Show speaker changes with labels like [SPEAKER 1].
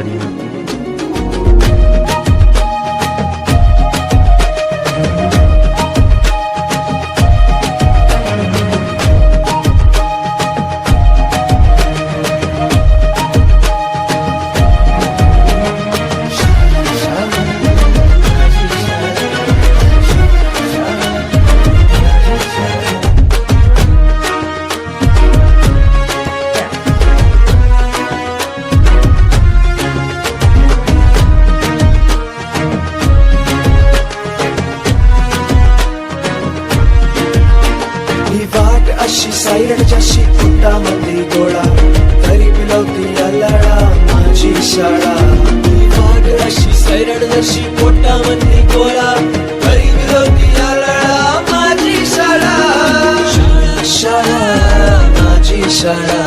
[SPEAKER 1] Bonne nuit.
[SPEAKER 2] अशी सायरनच्याशी फुटा मध्ये गोळा. तरी पिलवती लळा माझी शाळा. वाघ अशी सैरण जशी पोटामध्ये गोळा. तरी पिलवती लळा माझी शाळा. शाळा शाळा माझी शाळा.